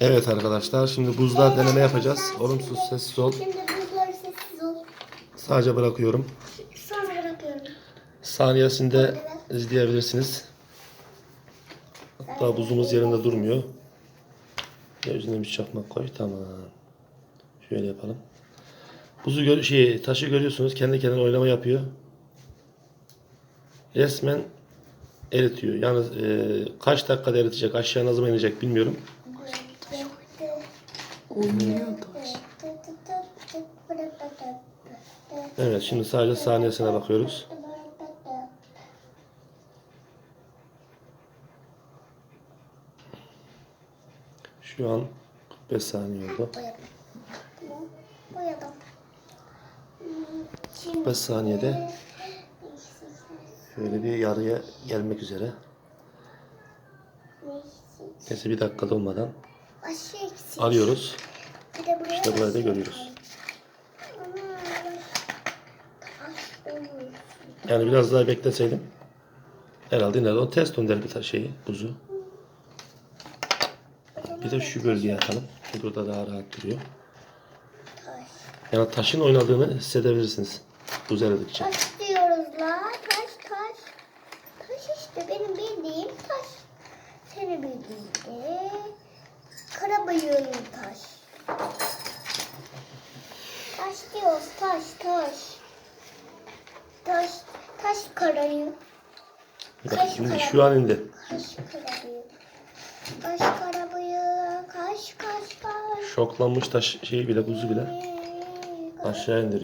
Evet arkadaşlar şimdi buzlar deneme yapacağız. Olumsuz sessiz ol. Şimdi buzları sessiz ol. Sadece bırakıyorum. Sonra bırakıyorum. Saniyesinde izleyebilirsiniz. Hatta buzumuz yerinde durmuyor. Ya Üzerine bir çakmak koy. Tamam. Şöyle yapalım. Buzu gör şey taşı görüyorsunuz. Kendi kendine oynama yapıyor. Resmen eritiyor. Yalnız e, kaç dakikada eritecek, aşağı ne zaman inecek bilmiyorum. Oynuyor taş. Evet şimdi sadece saniyesine bakıyoruz. Şu an 45 saniye oldu. Boyadım. Boyadım. Hmm, Şimdi 45 saniyede şöyle bir yarıya gelmek üzere. Neyse bir dakika dolmadan Aşı eksik. alıyoruz. Bir de buraya İşte burayı da görüyoruz. Yani biraz daha bekleseydim herhalde nerede o test der bir ta- şeyi buzu. Bir de şu bölgeye atalım. Şu burada daha rahat duruyor. Taş. Yani taşın oynadığını hissedebilirsiniz buz eridikçe. Taş diyoruz la. Taş taş. Taş işte benim bildiğim taş. Senin bildiğin de karabayığın taş. Taş diyoruz taş taş. Taş taş karayı. Bak şimdi şu an indi. Kaş karabayı. Kaş karabayı. Kaş kaş kaş. Şoklanmış taş şeyi bile buzu bile aşağı indiriyor.